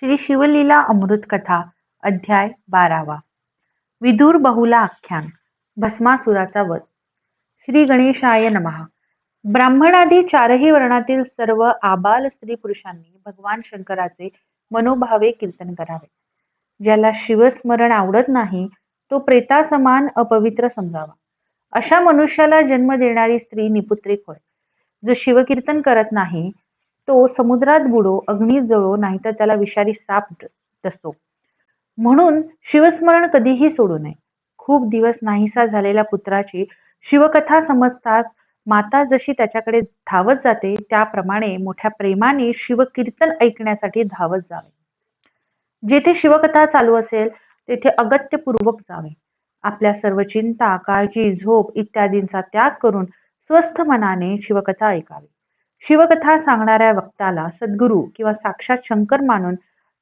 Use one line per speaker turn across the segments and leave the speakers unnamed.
श्री शिवलीला अमृत कथा अध्याय बारावा. विदुर बहुला आख्यान भस्मासुराचा वध. श्री गणेशाय नमः. ब्राह्मणादी चारही वर्णातील सर्व आबाल स्त्री पुरुषांनी भगवान शंकराचे मनोभावे कीर्तन करावे. ज्याला शिवस्मरण आवडत नाही तो प्रेतासमान अपवित्र समजावा. अशा मनुष्याला जन्म देणारी स्त्री निपुत्रिक होय. जो शिवकीर्तन करत नाही तो समुद्रात बुडो अग्नीत जळो नाहीतर त्याला विषारी साप डसो म्हणून शिवस्मरण कधीही सोडू नये. खूप दिवस नाहीसा झालेल्या पुत्राची शिवकथा समजताच माता जशी त्याच्याकडे धावत जाते त्याप्रमाणे मोठ्या प्रेमाने शिवकीर्तन ऐकण्यासाठी धावत जावे. जेथे शिवकथा चालू असेल तेथे अगत्यपूर्वक जावे. आपल्या सर्व चिंता काळजी झोप इत्यादींचा त्याग करून स्वस्थ मनाने शिवकथा ऐकावी. शिवकथा सांगणाऱ्या वक्ताला सद्गुरू किंवा साक्षात शंकर मानून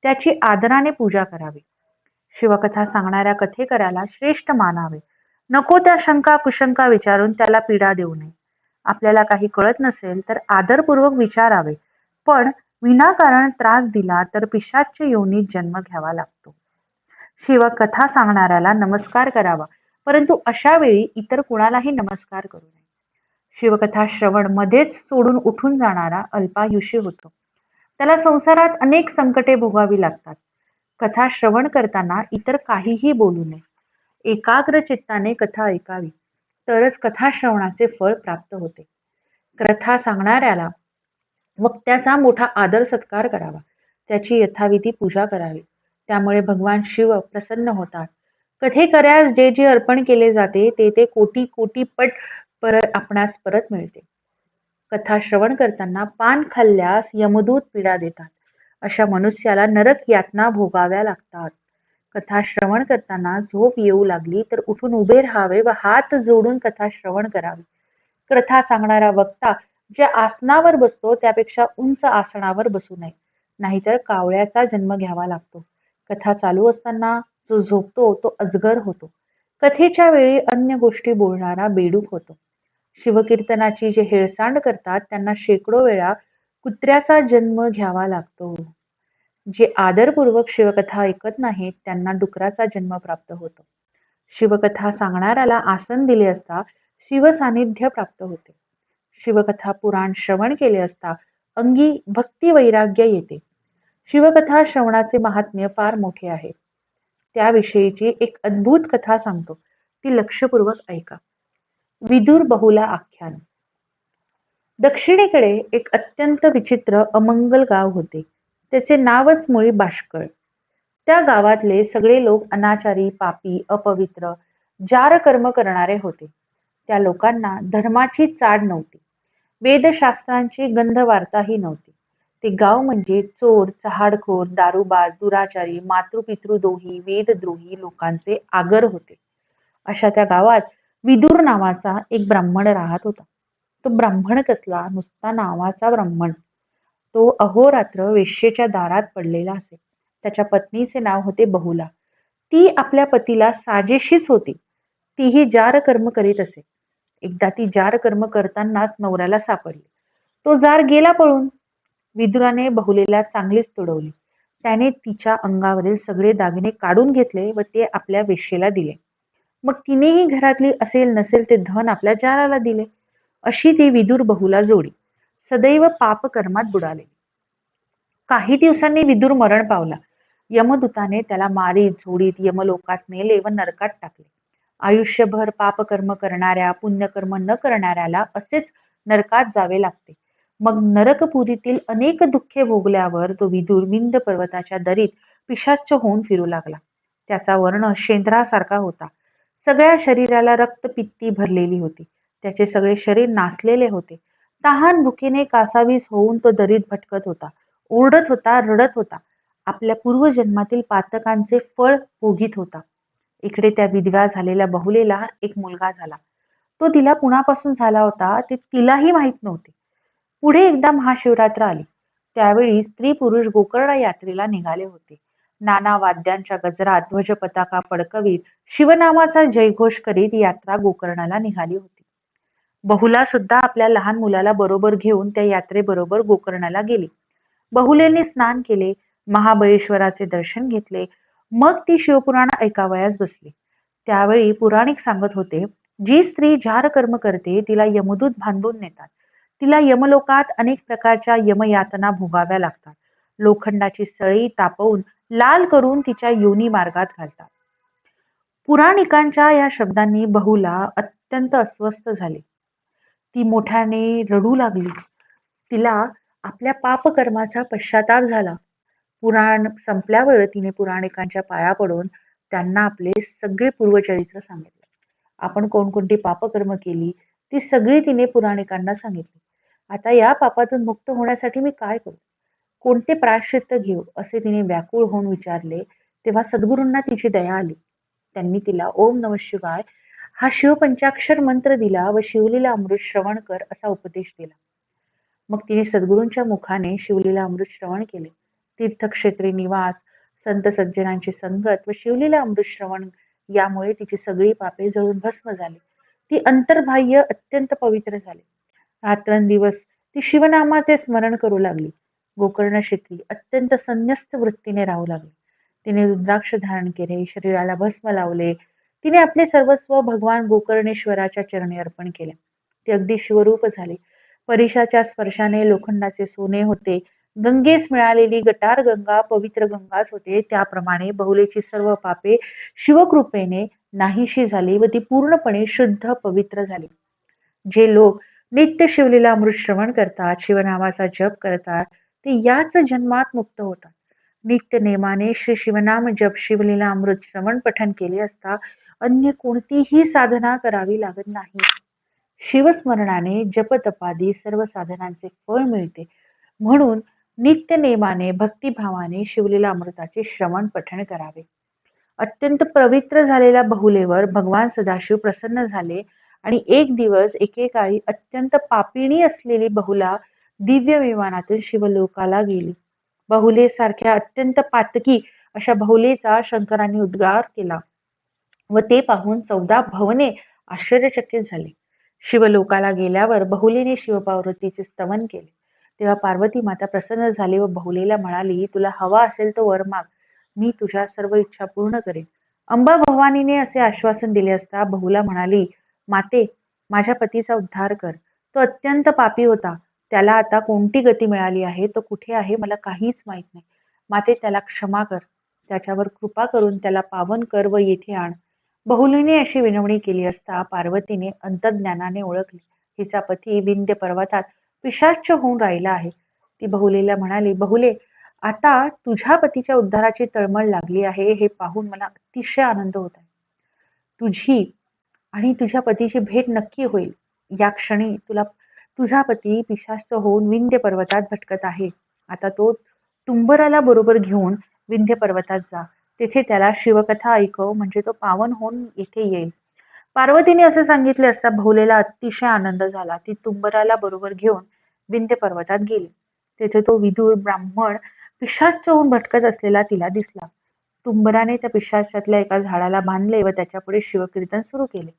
त्याची आदराने पूजा करावी. शिवकथा सांगणाऱ्या कथेकराला श्रेष्ठ मानावे. नको त्या शंका कुशंका विचारून त्याला पीडा देऊ नये. आपल्याला काही कळत नसेल तर आदरपूर्वक विचारावे. पण विनाकारण त्रास दिला तर पिशाच्य योनीत जन्म घ्यावा लागतो. शिवकथा सांगणाऱ्याला नमस्कार करावा. परंतु अशा वेळी इतर कुणालाही नमस्कार करू नये. शिवकथा श्रवण मध्येच सोडून उठून जाणारा अल्पायुषी होतो. त्याला संसारात अनेक संकटे भोगावी लागतात. कथा श्रवण करताना इतर काहीही बोलू नये. एकाग्र चित्ताने कथा ऐकावी तरच कथा श्रवणाचे फळ प्राप्त होते. कथा सांगणाऱ्याला वक्त्याचा मोठा आदर सत्कार करावा. त्याची यथाविधी पूजा करावी. त्यामुळे भगवान शिव प्रसन्न होतात. कथेकऱ्यास जे जे अर्पण केले जाते ते ते कोटी कोटी पट परत आपणास परत मिळते. कथा श्रवण करताना पान खाल्ल्यास यमदूत पीडा देतात. अशा मनुष्याला नरक यातना भोगाव्या लागतात. कथा श्रवण करताना झोप येऊ लागली तर उठून उभे राहावे व हात जोडून कथा श्रवण करावे. कथा सांगणारा वक्ता ज्या आसनावर बसतो त्यापेक्षा उंच आसनावर बसू नये. नाहीतर कावळ्याचा जन्म घ्यावा लागतो. कथा चालू असताना जो झोपतो तो अजगर होतो. कथेच्या वेळी अन्य गोष्टी बोलणारा बेडूक होतो. शिवकीर्तनाची जे हेळसांड करतात त्यांना शेकडो वेळा कुत्र्याचा जन्म घ्यावा लागतो. जे आदरपूर्वक शिवकथा ऐकत नाहीत त्यांना डुकराचा जन्म प्राप्त होतो. शिवकथा सांगणाऱ्याला आसन दिले असता शिवसानिध्य प्राप्त होते. शिवकथा पुराण श्रवण केले असता अंगी भक्ती वैराग्य येते. शिवकथा श्रवणाचे महात्म्य फार मोठे आहे. त्याविषयीची एक अद्भुत कथा सांगतो. ती लक्षपूर्वक ऐका. विदुर बहुला आख्यान. दक्षिणेकडे एक अत्यंत विचित्र अमंगल गाव होते. त्याचे नावच मुळी बाष्कळ. त्या गावातले सगळे लोक अनाचारी पापी अपवित्र जार कर्म करणारे होते. त्या लोकांना धर्माची चाड नव्हती. वेदशास्त्रांची गंधवार्ताही नव्हती. ते गाव म्हणजे चोर चहाडखोर दारुबाज दुराचारी मातृपितृदोही वेदद्रोही लोकांचे आगर होते. अशा त्या गावात विदुर नावाचा एक ब्राह्मण राहत होता. तो ब्राह्मण कसला? नुसता नावाचा ब्राह्मण. तो अहोरात्र वेश्येच्या दारात पडलेला असे. त्याच्या पत्नीचे नाव होते बहुला. ती आपल्या पतीला साजेशीच होती. तीही जार कर्म करीत असे. एकदा ती जार कर्म करतानाच नवऱ्याला सापडली. तो जार गेला पळून. विदुराने बहुलेला चांगलीच तुडवली. त्याने तिच्या अंगावरील सगळे दागिने काढून घेतले व ते आपल्या वेश्येला दिले. मग तिनेही घरातली असेल नसेल ते धन आपल्या जाराला दिले. अशी ती विदुर बहुला जोडी सदैव पापकर्मात बुडाले. काही दिवसांनी विदुर मरण पावला. यमदूताने त्याला मारीत झोडीत यमलोकात नेले व नरकात टाकले. आयुष्यभर पापकर्म करणाऱ्या पुण्यकर्म न करणाऱ्याला असेच नरकात जावे लागते. मग नरकपुरीतील अनेक दुःखे भोगल्यावर तो विदूर विंद पर्वताच्या दरीत पिशाच्च होऊन फिरू लागला. त्याचा वर्ण शेंद्रासारखा होता. सगळ्या शरीराला रक्तपित्ती भरलेली होती. त्याचे सगळे शरीर नासलेले होते. तहान भुकेने कासावीस होऊन तो दरीत भटकत होता. ओरडत होता रडत होता. आपल्या पूर्वजन्मातील पातकांचे फळ भोगीत होता. इकडे त्या विधवा झालेल्या बहुलेला एक मुलगा झाला. तो तिला पुण्यापासून झाला होता ते तिलाही माहीत नव्हते. पुढे एकदा महाशिवरात्र आली. त्यावेळी स्त्री पुरुष गोकर्ण यात्रेला निघाले होते. नाना वाद्यांच्या गजरात ध्वजपताका फडकवीत शिवनामाचा जयघोष करीत यात्रा गोकर्णाला निघाली होती. बहुला सुद्धा आपल्या लहान मुलाला बरोबर घेऊन त्या यात्रेबरोबर गोकर्णाला गेली. बहुलेने स्नान केले महाबळेश्वराचे दर्शन घेतले मग ती शिवपुराण ऐकावयास बसली. त्यावेळी पुराणिक सांगत होते जी स्त्री जार कर्म करते तिला यमदूत बांधून नेतात. तिला यमलोकात अनेक प्रकारच्या यमयातना भोगाव्या लागतात. लोखंडाची सळी तापवून लाल करून तिच्या योनी मार्गात घालतात. पुराणिकांच्या या शब्दांनी बहुला अत्यंत अस्वस्थ झाले. ती मोठ्याने रडू लागली. तिला आपल्या पापकर्माचा पश्चाताप झाला. पुराण संपल्यावर तिने पुराणिकांच्या पाया पडून त्यांना आपले सगळे पूर्वचरित्र सांगितले. आपण कोणकोणती पापकर्म केली ती सगळी तिने पुराणिकांना सांगितली. आता या पापातून मुक्त होण्यासाठी मी काय करू? कोणते प्रायश्चित्त घेऊ असे तिने व्याकुळ होऊन विचारले. तेव्हा सद्गुरूंना तिची दया आली. त्यांनी तिला ओम नम शिवाय हा शिवपंचाक्षर मंत्र दिला व शिवलीला अमृत श्रवण कर असा उपदेश दिला. मग तिने सद्गुरूंच्या मुखाने शिवलीला अमृत श्रवण केले. तीर्थक्षेत्री निवास संत सज्जनांची संगत व शिवलीला अमृत श्रवण यामुळे तिची सगळी पापे जळून भस्म झाली. ती अंतर्बाह्य अत्यंत पवित्र झाली. रात्रंदिवस ती शिवनामाचे स्मरण करू लागली. गोकर्ण शिकली अत्यंत संन्यस्त वृत्तीने राहू लागली. तिने रुद्राक्ष धारण केले शरीराला भस्म लावले. तिने आपले सर्वस्व भगवान गोकर्णेश्वराच्या चरणी अर्पण केले. ती अगदी शिवरूप झाली. परिशाच्या स्पर्शाने लोखंडाचे सोने होते. गंगेस मिळालेली गटार गंगा पवित्र गंगाच होते. त्याप्रमाणे बहुलेची सर्व पापे शिवकृपेने नाहीशी झाली व ती पूर्णपणे शुद्ध पवित्र झाली. जे लोक नित्य शिवलीला अमृत श्रवण करतात शिवनामाचा जप करतात ते याच जन्मात मुक्त होतात. नित्य नेमाने श्री शिवनाम जप शिवलीला अमृत श्रवण पठन केले असता अन्य कोणतीही साधना करावी लागत नाही. शिवस्मरणाने जपतपादी सर्व साधनांचे फळ मिळते. म्हणून नित्य नेमाने भक्तिभावाने शिवलेला अमृताचे श्रवण पठण करावे. अत्यंत पवित्र झालेल्या बहुलेवर भगवान सदाशिव प्रसन्न झाले आणि एक दिवस एकेकाळी अत्यंत पापिणी असलेली बहुला दिव्य विमानातून शिवलोकाला गेली. बहुलेसारख्या अत्यंत पातकी अशा बहुलेचा शंकरांनी उद्गार केला व ते पाहून चौदा भवने आश्चर्यचकित झाली. शिवलोकाला गेल्यावर बहुलेने शिवपार्वतीचे स्तवन केले. तेव्हा पार्वती माता प्रसन्न झाली व बहुलेला म्हणाली तुला हवा असेल तो वर माग. मी तुझ्या सर्व इच्छा पूर्ण करेन. अंबा भवानीने असे आश्वासन दिले असता बहुला म्हणाली माते माझ्या पतीचा उद्धार कर. तो अत्यंत पापी होता. त्याला आता कोणती गती मिळाली आहे तो कुठे आहे मला काहीच माहीत नाही. माते त्याला क्षमा कर. त्याच्यावर कृपा करून त्याला पावन कर व येथे आण. बहुलीने अशी विनवणी केली असता पार्वतीने अंतज्ञानाने ओळखली. तिचा पती विंध्य पर्वतात पिशाच होऊन राहिला आहे. ती बहुलेला म्हणाली बहुले आता तुझ्या पतीच्या उद्धाराची तळमळ लागली आहे हे पाहून मला अतिशय आनंद होत आहे. तुझी आणि तुझ्या पतीची भेट नक्की होईल. या क्षणी तुला तुझा पती पिशाच होऊन विंध्य पर्वतात भटकत आहे. आता तो तुंबराला बरोबर घेऊन विंध्य पर्वतात जा. तेथे त्याला शिवकथा ऐकव म्हणजे तो पावन होऊन येथे येईल. पार्वतीने असे सांगितले असता भोलेला अतिशय आनंद झाला. ती तुंबराला बरोबर घेऊन विंध्य पर्वतात गेली. तेथे तो विदूर ब्राह्मण पिशाच होऊन भटकत असलेला तिला दिसला. तुंबराने त्या पिशाच्यातल्या एका झाडाला बांधले व त्याच्यापुढे शिवकीर्तन सुरू केले.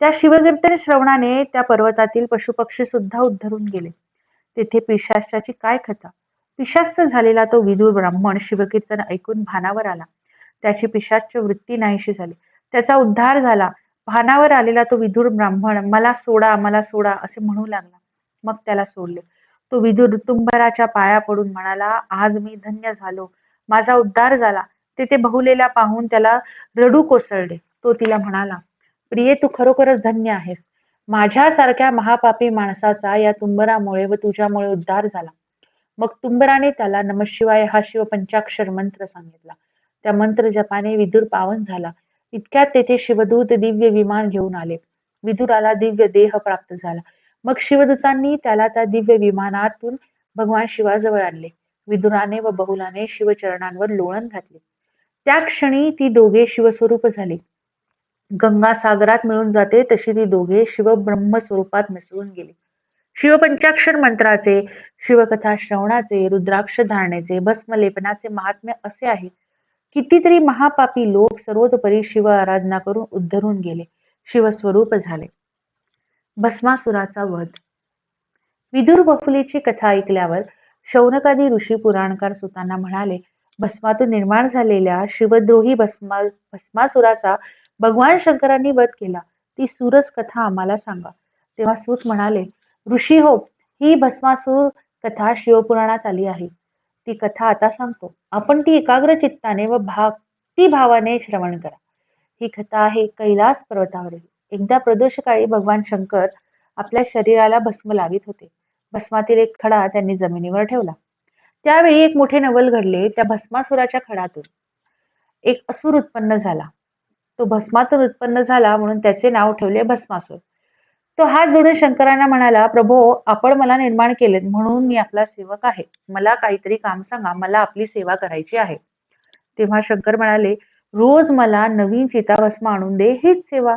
त्या शिवकीर्तन श्रवणाने त्या पर्वतातील पशुपक्षी सुद्धा उद्धरून गेले. तेथे पिशाचाची काय कथा? पिशाच झालेला तो विदुर ब्राह्मण शिवकीर्तन ऐकून भानावर आला. त्याची पिशाच वृत्ती नाहीशी झाली. त्याचा उद्धार झाला. भानावर आलेला तो विदुर ब्राह्मण मला सोडा मला सोडा असे म्हणू लागला. मग त्याला सोडले. तो विदुर तुंबराच्या पाया पडून म्हणाला आज मी धन्य झालो. माझा उद्धार झाला. तेथे बहुलेला पाहून त्याला रडू कोसळले. तो तिला म्हणाला प्रिये तू खरोखरच धन्य आहेस. माझ्यासारख्या महापापी माणसाचा या तुंबरामुळे व तुझ्यामुळे उद्धार झाला. मग तुंबराने त्याला नमशिवाय हा शिव पंचाक्षर मंत्र सांगितला. त्या मंत्र जपाने विदुर पावन झाला. इतक्यात तेथे शिवदूत दिव्य विमान घेऊन आले. विदुराला दिव्य देह प्राप्त झाला. मग शिवदूतांनी त्याला त्या दिव्य विमानातून भगवान शिवाजवळ आणले. विदुराने व बहुलाने शिवचरणांवर लोळण घातले. त्या क्षणी ती दोघे शिवस्वरूप झाली. गंगा सागरात मिळून जाते तशी ती दोघे शिव ब्रह्म स्वरूपात मिसळून गेली. शिवपंचाक्षर मंत्राचे शिवकथा श्रवणाचे रुद्राक्ष धारण्याचे भस्मलेपनाचे महात्म्य असे आहे. कितीतरी महापापी लोक सर्वतोपरी शिव आराधना करून उद्धरून गेले. शिवस्वरूप झाले. भस्मासुराचा वध. विदुर बफुलीची कथा ऐकल्यावर शौनकादी ऋषी पुराणकार सुतांना म्हणाले भस्मातून निर्माण झालेल्या शिवद्रोही भस्मा भस्मासुराचा भगवान शंकरांनी वध केला. ती सूरज कथा आम्हाला सांगा. तेव्हा सूत म्हणाले ऋषी हो ही भस्मासूर कथा शिवपुराणात आली आहे. ती कथा आता सांगतो. आपण ती एकाग्र चित्ताने व भक्ती भावाने श्रवण करा. ही कथा आहे कैलास पर्वतावरील. एकदा प्रदोषकाळी भगवान शंकर आपल्या शरीराला भस्म लावित होते. भस्मातील एक खडा त्यांनी जमिनीवर ठेवला. त्यावेळी एक मोठे नवल घडले त्या भस्मासुराच्या खडातून. एक असुर उत्पन्न झाला. तो भस्मातून उत्पन्न झाला म्हणून त्याचे नाव ठेवले भस्मासूर. तो हात जोडून शंकरांना म्हणाला प्रभो आपण मला निर्माण केले म्हणून मी आपला सेवक आहे. मला काहीतरी काम सांगा. मला आपली सेवा करायची आहे. तेव्हा शंकर म्हणाले रोज मला नवीन चिताभस्म आणून दे. हीच सेवा.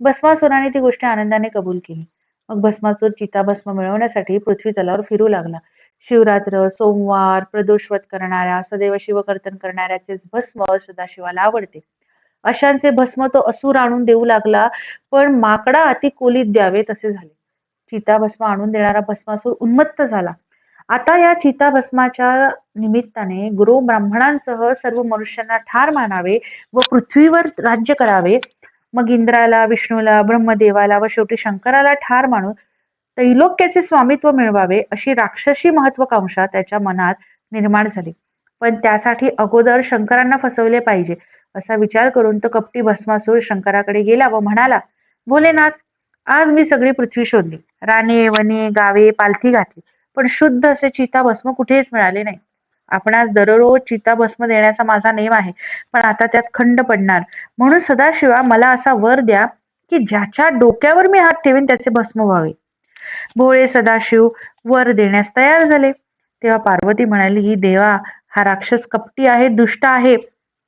भस्मासुराने ती गोष्ट आनंदाने कबूल केली. मग भस्मासूर चिताभस्म मिळवण्यासाठी पृथ्वी तलावर फिरू लागला. शिवरात्र सोमवार प्रदोषवत करणाऱ्या सदैव शिवकर्तन करणाऱ्याचे भस्म सदाशिवाला आवडते. अशांचे भस्म तो असुर आणून देऊ लागला पण माकडा अति कोलीत द्यावे तसे झाले. चिताभस्म आणून देणारा भस्मासूर उन्मत्त झाला. आता या चिताभस्माच्या निमित्ताने गुरु ब्राह्मणांसह सर्व मनुष्यांना ठार मानावे व पृथ्वीवर राज्य करावे. मग इंद्राला विष्णूला ब्रह्मदेवाला व शेवटी शंकराला ठार मानून त्रैलोक्याचे स्वामित्व मिळवावे अशी राक्षसी महत्वाकांक्षा त्याच्या मनात निर्माण झाली. पण त्यासाठी अगोदर शंकरांना फसवले पाहिजे. असा विचार करून तो कपटी भस्मासूर शंकराकडे गेला व म्हणाला भोलेनाथ आज मी सगळी पृथ्वी शोधली. राणे वने गावे पालथी घातली. पण शुद्ध असे चिता भस्म कुठेच मिळाले नाही. आपणास दररोज चिता भस्म देण्याचा माझा नेम आहे पण आता त्यात खंड पडणार. म्हणून सदाशिवा मला असा वर द्या की ज्याच्या डोक्यावर मी हात ठेवीन त्याचे भस्म व्हावे. भोळे सदाशिव वर देण्यास तयार झाले. तेव्हा पार्वती म्हणाली ही देवा हा राक्षस कपटी आहे दुष्ट आहे.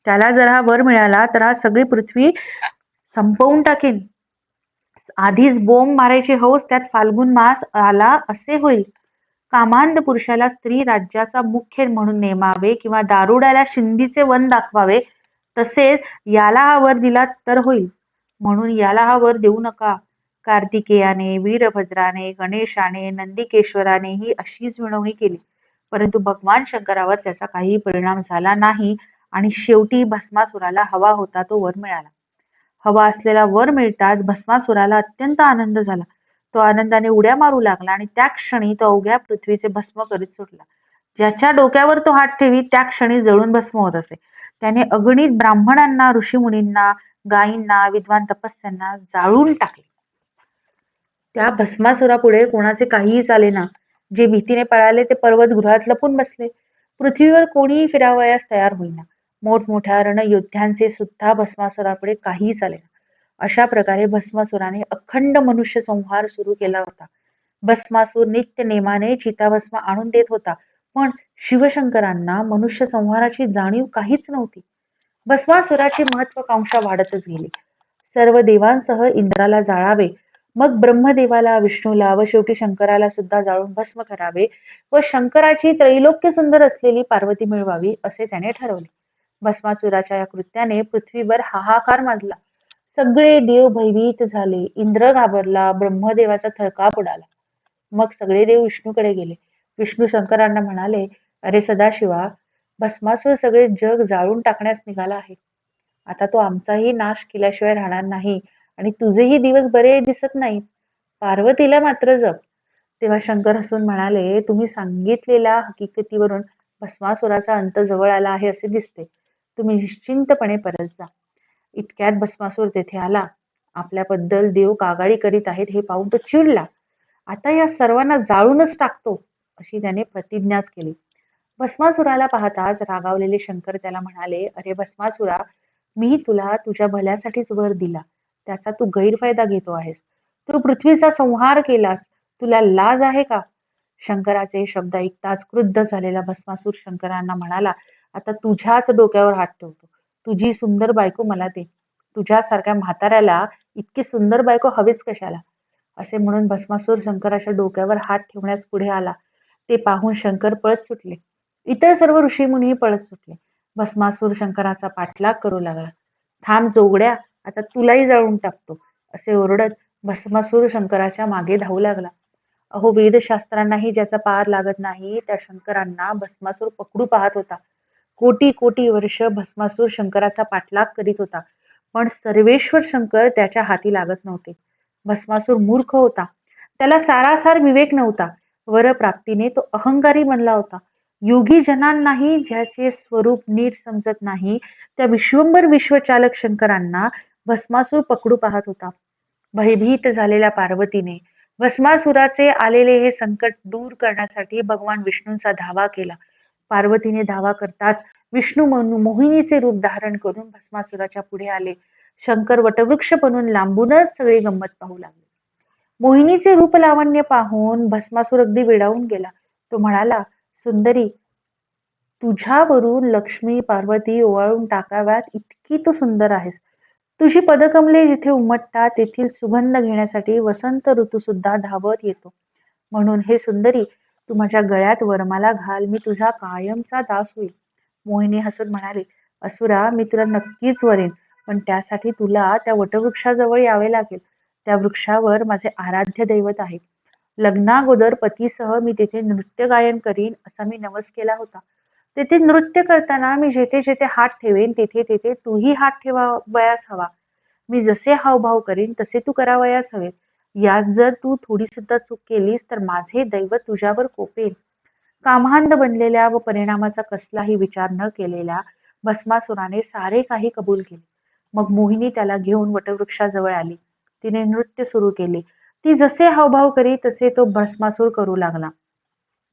त्याला जर हा वर मिळाला तर हा सगळी पृथ्वी संपवून टाकेन. आधीच बोंब मारायची हौस त्यात फाल्गुन मास आला असे होईल. कामांध पुरुषाला स्त्री राज्याचा मुख्य म्हणून नेमावे किंवा दारुड्याला शिंदीचे वन दाखवावे तसेच याला हा वर दिला तर होईल. म्हणून याला हा वर देऊ नका. कार्तिकेयाने वीरभद्राने गणेशाने नंदिकेश्वराने ही अशीच विनवणी केली. परंतु भगवान शंकरावर त्याचा काही परिणाम झाला नाही. आणि शेवटी भस्मासुराला हवा होता तो वर मिळाला. हवा असलेला वर मिळताच भस्मासुराला अत्यंत आनंद झाला. तो आनंदाने उड्या मारू लागला आणि त्या क्षणी तो अवघ्या पृथ्वीचे भस्म करीत सुटला. ज्याच्या डोक्यावर तो हात ठेवी त्या क्षणी जळून भस्म होत असे. त्याने अगणित ब्राह्मणांना ऋषीमुनींना गायींना विद्वान तपस्यांना जाळून टाकले. त्या भस्मासुरापुढे कोणाचे काहीही चाले ना जे भीतीने पळाले ते पर्वत गृहात लपून बसले. पृथ्वीवर कोणीही फिरावयास तयार होईना. मोठमोठ्या रणयोद्ध्यांचे सुद्धा भस्मासुरापुढे काहीही चालेना अशा प्रकारे भस्मासुराने अखंड मनुष्य संहार सुरू केला होता. भस्मासूर नित्य नेमाने चिताभस्म आणून देत होता. पण शिवशंकरांना मनुष्य संहाराची जाणीव काहीच नव्हती. भस्मासुराची महत्वाकांक्षा वाढतच गेली. सर्व देवांसह इंद्राला जाळावे मग ब्रह्मदेवाला विष्णूला व शेवटी शंकराला सुद्धा जाळून भस्म करावे व शंकराची त्रैलोक्य सुंदर असलेली पार्वती मिळवावी असे त्याने ठरवले. भस्मासुराच्या या कृत्याने पृथ्वीवर हाहाकार माजला. सगळे देव भयभीत झाले. इंद्र घाबरला. ब्रह्मदेवाचा थरकाप उडाला. मग सगळे देव विष्णूकडे गेले. विष्णू शंकरांना म्हणाले अरे सदाशिवा भस्मासूर सगळे जग जाळून टाकण्यास निघाला आहे. आता तो आमचाही नाश केल्याशिवाय राहणार नाही आणि तुझेही दिवस बरे दिसत नाहीत. पार्वतीला मात्र जप तेव्हा शंकर हसून म्हणाले तुम्ही सांगितलेल्या हकीकतीवरून भस्मासुराचा अंत जवळ आला आहे असे दिसते. तुम्ही निश्चिंतपणे परत जा. इतक्यात भस्मासूर तेथे आला. आपल्याबद्दल देव कागाळी करीत आहेत हे पाहून तो चिडला. आता या सर्वांना जाळूनच टाकतो अशी त्याने प्रतिज्ञाच केली. भस्मासुराला पाहताच रागावलेले शंकर त्याला म्हणाले अरे भस्मासुरा मी तुला तुझ्या भल्यासाठीच वर दिला. त्याचा तू गैरफायदा घेतो आहेस. तू पृथ्वीचा संहार केलास. तुला लाज आहे का? शंकराचे शब्द ऐकताच क्रुद्ध झालेला भस्मासूर शंकरांना म्हणाला आता तुझ्याच डोक्यावर हात ठेवतो. तुझी सुंदर बायको मला दे. तुझ्यासारख्या म्हाताऱ्याला इतकी सुंदर बायको हवीच कशाला? असे म्हणून भस्मासूर शंकराच्या डोक्यावर हात ठेवण्यास पुढे आला. ते पाहून शंकर पळत सुटले. इतर सर्व ऋषीमुनी पळत सुटले. भस्मासूर शंकराचा पाठलाग करू लागला. थांब जोगड्या आता तुलाही जाळून टाकतो असे ओरडत भस्मासूर शंकराच्या मागे धावू लागला. अहो वेदशास्त्रांनाही ज्याचा पार लागत नाही त्या शंकरांना भस्मासूर पकडू पाहत होता. कोटी कोटी वर्ष भस्मासूर शंकराचा पाठलाग करीत होता. पण सर्वेश्वर शंकर त्याच्या हाती लागत नव्हते. भस्मासूर मूर्ख होता. त्याला सारासार विवेक नव्हता. वरप्राप्तीने तो अहंकारी बनला होता. योगी जनांनाही ज्याचे स्वरूप नीट समजत नाही त्या विश्वंभर विश्वचालक शंकरांना भस्मासूर पकडू पाहत होता. भयभीत झालेल्या पार्वतीने भस्मासुराचे आलेले हे संकट दूर करण्यासाठी भगवान विष्णूंचा धावा केला. पार्वतीने धावा करताच विष्णू म्हणून मोहिनीचे रूप धारण करून भस्मासुराच्या पुढे आले. शंकर वटवृक्ष बनून लांबूनच सगळी गंमत पाहू लागले. मोहिनीचे रूप लावण्य पाहून भस्मासूर अगदी वेडावून गेला. तो म्हणाला सुंदरी तुझ्यावरून लक्ष्मी पार्वती ओवाळून टाकाव्यात इतकी तू सुंदर आहेस. तुझी पदकमले जिथे उमटतात तेथील सुगंध घेण्यासाठी वसंत ऋतू सुद्धा धावत येतो. म्हणून हे सुंदरी तू माझ्या गळ्यात वरमाला घाल मी तुझा कायमचा दास होईल. मोहिनी हसून म्हणाली असुरा मी तुला नक्कीच वरेन पण त्यासाठी तुला त्या वटवृक्षाजवळ यावे लागेल. त्या वृक्षावर माझे आराध्य दैवत आहे लग्नागोदर पतीसह मी तेथे नृत्य गायन करीन असा मी नवस केला होता. तेथे नृत्य करताना मी जेथे जेथे हात ठेवेन तेथे तेथे तूही हात ठेवावयास हवा. मी जसे हावभाव करीन तसे तू करावयास हवे. यात जर तू थोडी सुद्धा चूक केलीस तर माझे दैवत तुझ्यावर कोपेल कामांध बनलेल्या व परिणामाचा कसलाही विचार न केलेल्या भस्मासुराने सारे काही कबूल केले. मग मोहिनी त्याला घेऊन वटवृक्षाजवळ आली. तिने नृत्य सुरू केले. ती जसे हावभाव करी तसे तो भस्मासूर करू लागला.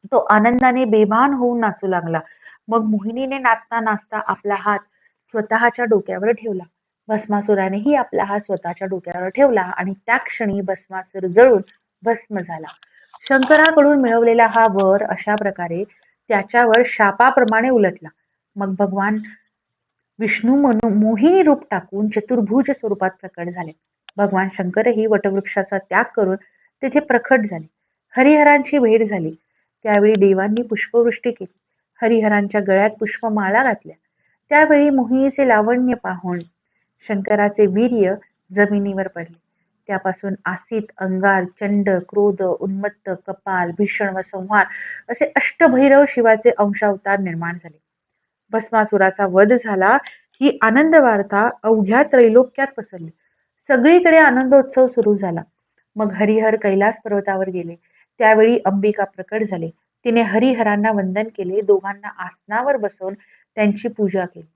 तो आनंदाने बेभान होऊन नाचू लागला. मग मोहिनीने नाचता नाचता आपला हात स्वतःच्या डोक्यावर ठेवला. भस्मासुरानेही आपला हात स्वतःच्या डोक्यावर ठेवला आणि त्या क्षणी भस्मासूर जळून भस्म झाला. शंकराकडून मिळवलेला हा वर अशा प्रकारे त्याच्यावर शापाप्रमाणे उलटला. मग भगवान विष्णू म्हणून मोहिनी रूप टाकून चतुर्भुज स्वरूपात प्रकट झाले. भगवान शंकरही वटवृक्षाचा त्याग करून तेथे प्रकट झाले. हरिहरांची भेट झाली. त्यावेळी देवांनी पुष्पवृष्टी केली. हरिहरांच्या गळ्यात पुष्पमाळा घातल्या. त्यावेळी मोहिनीचे लावण्य पाहून शंकराचे वीर्य जमिनीवर पडले. त्यापासून आसित अंगार चंड क्रोध उन्मत्त कपाल भीषण व संहार असे अष्टभैरव शिवाचे अंशावतार निर्माण झाले. भस्मासुराचा वध झाला ही आनंद वार्ता अवघ्या त्रैलोक्यात पसरली. सगळीकडे आनंदोत्सव सुरू झाला. मग हरिहर कैलास पर्वतावर गेले. त्यावेळी अंबिका प्रकट झाले. तिने हरिहरांना वंदन केले. दोघांना आसनावर बसवून त्यांची पूजा केली.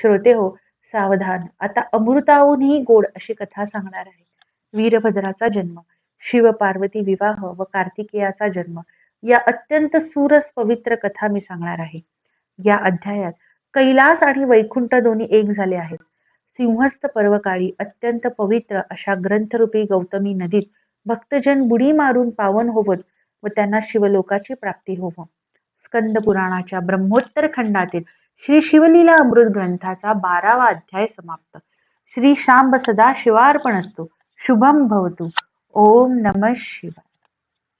श्रोते हो सावधान. आता अमृताहूनही गोड अशी कथा सांगणार आहे. वीरभद्राचा जन्म शिव पार्वती विवाह व कार्तिकेयाचा जन्म या अत्यंत सुरस पवित्र कथा मी सांगणार आहे. या अध्यायात कैलास आणि वैकुंठ दोन्ही एक झाले आहेत. सिंहस्थ पर्वकाळी अत्यंत पवित्र अशा ग्रंथरूपी गौतमी नदीत भक्तजन बुडी मारून पावन होवत व त्यांना शिवलोकाची प्राप्ती होव. स्कंद पुराणाच्या ब्रह्मोत्तर खंडातील श्री शिवलीला अमृत ग्रंथाचा बारावा अध्याय समाप्त. श्री शांब सदा शिवार्पण असतो. शुभम भवतु। ओम नमः शिवाय।